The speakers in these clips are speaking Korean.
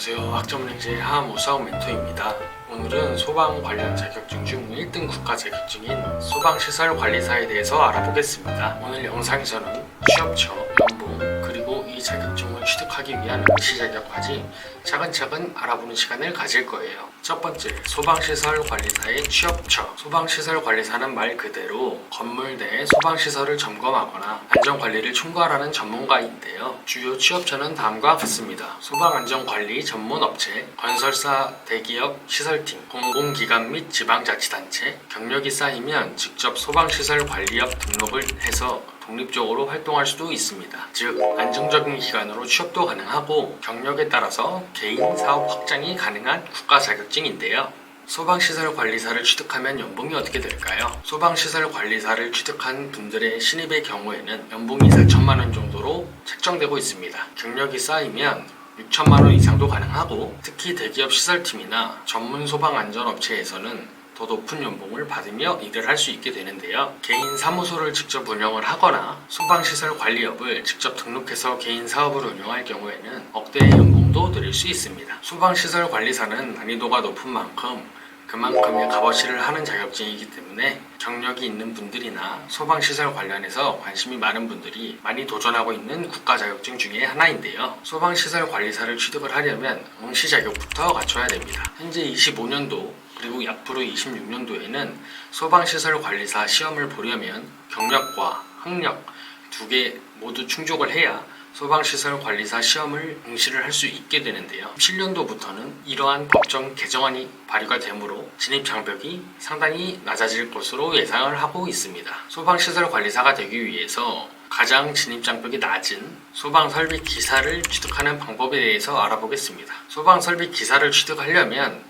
안녕하세요. 학점은행제 하모사업 멘토입니다. 오늘은 소방 관련 자격증 중 1등 국가 자격증인 소방시설관리사에 대해서 알아보겠습니다. 오늘 영상에서는 취업처, 연봉, 이 자격증을 취득하기 위한 응시 자격까지 차근차근 알아보는 시간을 가질 거예요. 첫 번째, 소방시설 관리사의 취업처. 소방시설 관리사는 말 그대로 건물 내 소방시설을 점검하거나 안전관리를 총괄하는 전문가인데요. 주요 취업처는 다음과 같습니다. 소방안전관리 전문업체, 건설사, 대기업, 시설팀, 공공기관 및 지방자치단체, 경력이 쌓이면 직접 소방시설 관리업 등록을 해서 독립적으로 활동할 수도 있습니다. 즉, 안정적인 기관으로 취업도 가능하고 경력에 따라서 개인 사업 확장이 가능한 국가 자격증인데요. 소방시설 관리사를 취득하면 연봉이 어떻게 될까요? 소방시설 관리사를 취득한 분들의 신입의 경우에는 연봉이 4천만 원 정도로 책정되고 있습니다. 경력이 쌓이면 6천만 원 이상도 가능하고 특히 대기업 시설팀이나 전문 소방 안전업체에서는 더 높은 연봉을 받으며 일을 할 수 있게 되는데요. 개인 사무소를 직접 운영을 하거나 소방시설 관리업을 직접 등록해서 개인 사업을 운영할 경우에는 억대의 연봉도 누릴 수 있습니다. 소방시설 관리사는 난이도가 높은 만큼 그만큼의 값어치를 하는 자격증이기 때문에 경력이 있는 분들이나 소방시설 관련해서 관심이 많은 분들이 많이 도전하고 있는 국가 자격증 중에 하나인데요. 소방시설 관리사를 취득을 하려면 응시 자격부터 갖춰야 됩니다. 현재 25년도 그리고 앞으로 26년도에는 소방시설 관리사 시험을 보려면 경력과 학력 두 개 모두 충족을 해야 소방시설 관리사 시험을 응시를 할 수 있게 되는데요. 7년도부터는 이러한 법정 개정안이 발의가 되므로 진입 장벽이 상당히 낮아질 것으로 예상을 하고 있습니다. 소방시설 관리사가 되기 위해서 가장 진입 장벽이 낮은 소방 설비 기사를 취득하는 방법에 대해서 알아보겠습니다. 소방 설비 기사를 취득하려면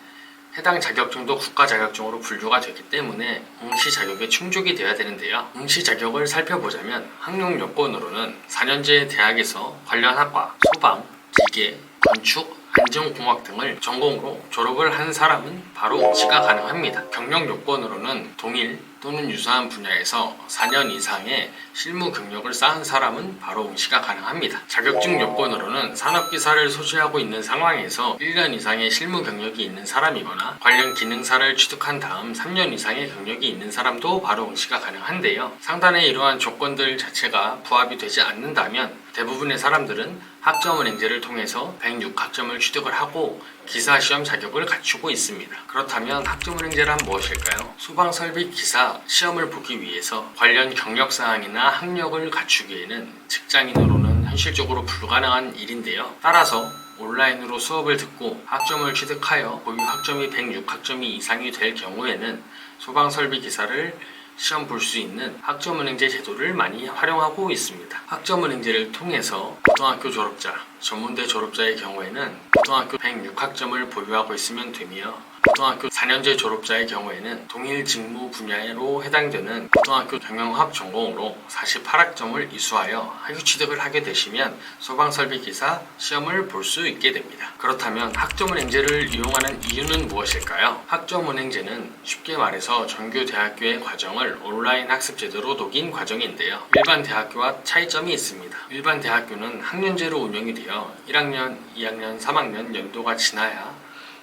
해당 자격증도 국가 자격증으로 분류가 되기 때문에 응시 자격에 충족이 돼야 되는데요. 응시 자격을 살펴보자면 학력 요건으로는 4년제 대학에서 관련 학과, 소방, 기계, 건축, 안전공학 등을 전공으로 졸업을 한 사람은 바로 응시가 가능합니다. 경력 요건으로는 동일 또는 유사한 분야에서 4년 이상의 실무 경력을 쌓은 사람은 바로 응시가 가능합니다. 자격증 요건으로는 산업기사를 소지하고 있는 상황에서 1년 이상의 실무 경력이 있는 사람이거나 관련 기능사를 취득한 다음 3년 이상의 경력이 있는 사람도 바로 응시가 가능한데요. 상단의 이러한 조건들 자체가 부합이 되지 않는다면 대부분의 사람들은 학점은 행제를 통해서 106학점을 취득을 하고 기사 시험 자격을 갖추고 있습니다. 그렇다면 학점은 행제란 무엇일까요? 소방 설비 기사 시험을 보기 위해서 관련 경력 사항이나 학력을 갖추기에는 직장인으로는 현실적으로 불가능한 일인데요. 따라서 온라인으로 수업을 듣고 학점을 취득하여 보유 학점이 106학점이 이상이 될 경우에는 소방설비 기사를 시험 볼 수 있는 학점은행제 제도를 많이 활용하고 있습니다. 학점은행제를 통해서 고등학교 졸업자, 전문대 졸업자의 경우에는 고등학교 106학점을 보유하고 있으면 되며 고등학교 4년제 졸업자의 경우에는 동일 직무 분야로 해당되는 고등학교 경영학 전공으로 48학점을 이수하여 학위 취득을 하게 되시면 소방설비기사 시험을 볼 수 있게 됩니다. 그렇다면 학점 은행제를 이용하는 이유는 무엇일까요? 학점 은행제는 쉽게 말해서 정규 대학교의 과정을 온라인 학습 제도로 녹인 과정인데요. 일반 대학교와 차이점이 있습니다. 일반 대학교는 학년제로 운영이 되어 1학년, 2학년, 3학년 연도가 지나야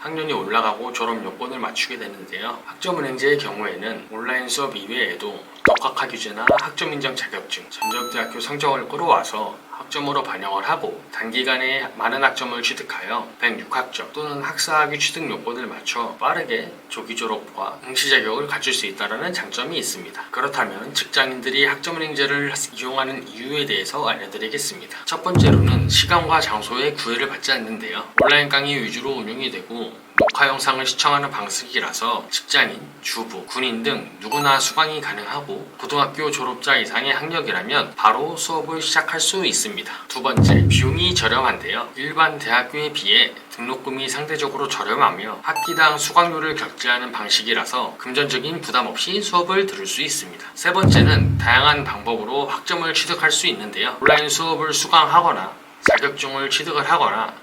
학년이 올라가고 졸업 요건을 맞추게 되는데요. 학점은행제의 경우에는 온라인 수업 이외에도 독학학 규제나 학점 인정 자격증, 전적대학교 성적을 끌어와서 학점으로 반영을 하고 단기간에 많은 학점을 취득하여 106학점 또는 학사학위 취득 요건을 맞춰 빠르게 조기 졸업과 응시 자격을 갖출 수 있다는 장점이 있습니다. 그렇다면 직장인들이 학점은행제를 이용하는 이유에 대해서 알려드리겠습니다. 첫 번째로는 시간과 장소에 구애를 받지 않는데요. 온라인 강의 위주로 운영이 되고 녹화 영상을 시청하는 방식이라서 직장인, 주부, 군인 등 누구나 수강이 가능하고 고등학교 졸업자 이상의 학력이라면 바로 수업을 시작할 수 있습니다. 두 번째, 비용이 저렴한데요. 일반 대학교에 비해 등록금이 상대적으로 저렴하며 학기당 수강료를 결제하는 방식이라서 금전적인 부담 없이 수업을 들을 수 있습니다. 세 번째는 다양한 방법으로 학점을 취득할 수 있는데요. 온라인 수업을 수강하거나 자격증을 취득을 하거나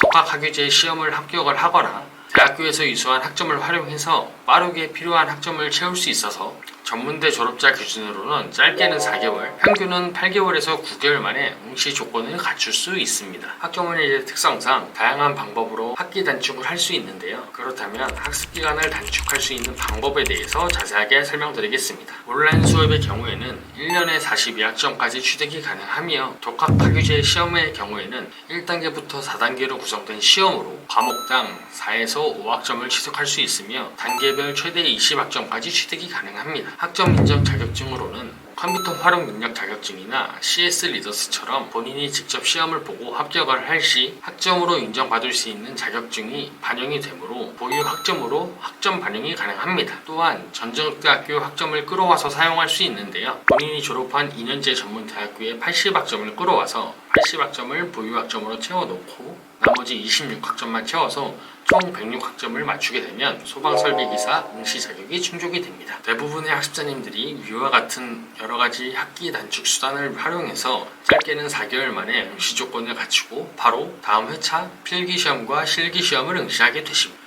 독학학위제 시험을 합격을 하거나 대학교에서 이수한 학점을 활용해서 빠르게 필요한 학점을 채울 수 있어서 전문대 졸업자 기준으로는 짧게는 4개월, 평균은 8개월에서 9개월 만에 응시 조건을 갖출 수 있습니다. 학점은의 특성상 다양한 방법으로 학기 단축을 할 수 있는데요. 그렇다면 학습 기간을 단축할 수 있는 방법에 대해서 자세하게 설명드리겠습니다. 온라인 수업의 경우에는 1년에 42학점까지 취득이 가능하며 독학 학위제 시험의 경우에는 1단계부터 4단계로 구성된 시험으로 과목당 4에서 5학점을 취득할 수 있으며 단계별 최대 20학점까지 취득이 가능합니다. 학점 인정 자격증으로는 컴퓨터 활용 능력 자격증이나 CS 리더스처럼 본인이 직접 시험을 보고 합격을 할 시 학점으로 인정받을 수 있는 자격증이 반영이 되므로 보유 학점으로 학점 반영이 가능합니다. 또한 전적대학교 학점을 끌어와서 사용할 수 있는데요. 본인이 졸업한 2년제 전문 대학교에 80학점을 끌어와서 80학점을 보유 학점으로 채워놓고 나머지 26학점만 채워서 총 106학점을 맞추게 되면 소방설비기사 응시 자격이 충족이 됩니다. 대부분의 학습자님들이 위와 같은 여러 가지 학기 단축 수단을 활용해서 짧게는 4개월 만에 응시 조건을 갖추고 바로 다음 회차 필기시험과 실기시험을 응시하게 되십니다.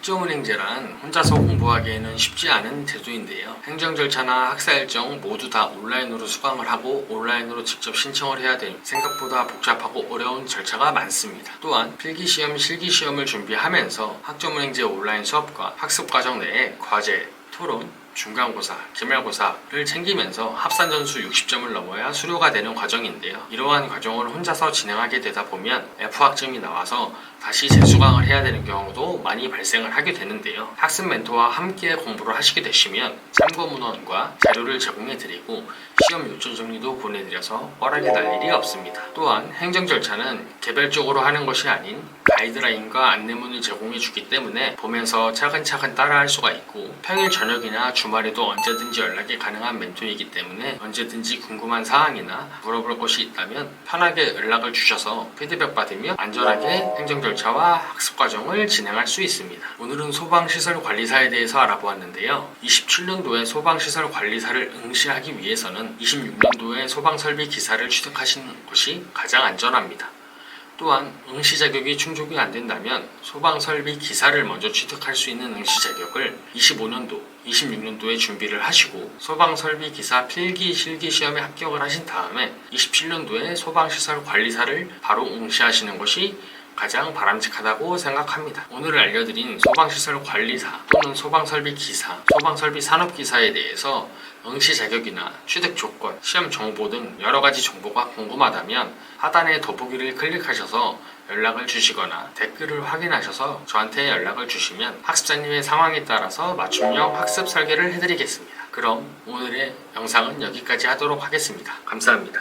학점은행제란 혼자서 공부하기에는 쉽지 않은 제도인데요. 행정 절차나 학사 일정 모두 다 온라인으로 수강을 하고 온라인으로 직접 신청을 해야 되니 생각보다 복잡하고 어려운 절차가 많습니다. 또한 필기시험, 실기시험을 준비하면서 학점은행제 온라인 수업과 학습과정 내에 과제, 토론, 중간고사, 기말고사를 챙기면서 합산 점수 60점을 넘어야 수료가 되는 과정인데요. 이러한 과정을 혼자서 진행하게 되다 보면 F학점이 나와서 다시 재수강을 해야 되는 경우도 많이 발생을 하게 되는데요. 학습 멘토와 함께 공부를 하시게 되시면 참고 문헌과 자료를 제공해 드리고 시험 요청 정리도 보내드려서 뻔하게 날 일이 없습니다. 또한 행정 절차는 개별적으로 하는 것이 아닌 가이드라인과 안내문을 제공해 주기 때문에 보면서 차근차근 따라할 수가 있고 평일 저녁이나 주말에도 언제든지 연락이 가능한 멘토이기 때문에 언제든지 궁금한 사항이나 물어볼 것이 있다면 편하게 연락을 주셔서 피드백 받으며 안전하게 행정 절차와 학습 과정을 진행할 수 있습니다. 오늘은 소방시설 관리사에 대해서 알아보았는데요. 27년도에 소방시설 관리사를 응시하기 위해서는 26년도에 소방설비 기사를 취득하시는 것이 가장 안전합니다. 또한 응시 자격이 충족이 안 된다면 소방 설비 기사를 먼저 취득할 수 있는 응시 자격을 25년도, 26년도에 준비를 하시고 소방 설비 기사 필기 실기 시험에 합격을 하신 다음에 27년도에 소방 시설 관리사를 바로 응시하시는 것이 가장 바람직하다고 생각합니다. 오늘 알려드린 소방시설 관리사 또는 소방설비 기사, 소방설비 산업기사에 대해서 응시 자격이나 취득 조건, 시험 정보 등 여러 가지 정보가 궁금하다면 하단의 더보기를 클릭하셔서 연락을 주시거나 댓글을 확인하셔서 저한테 연락을 주시면 학습자님의 상황에 따라서 맞춤형 학습 설계를 해드리겠습니다. 그럼 오늘의 영상은 여기까지 하도록 하겠습니다. 감사합니다.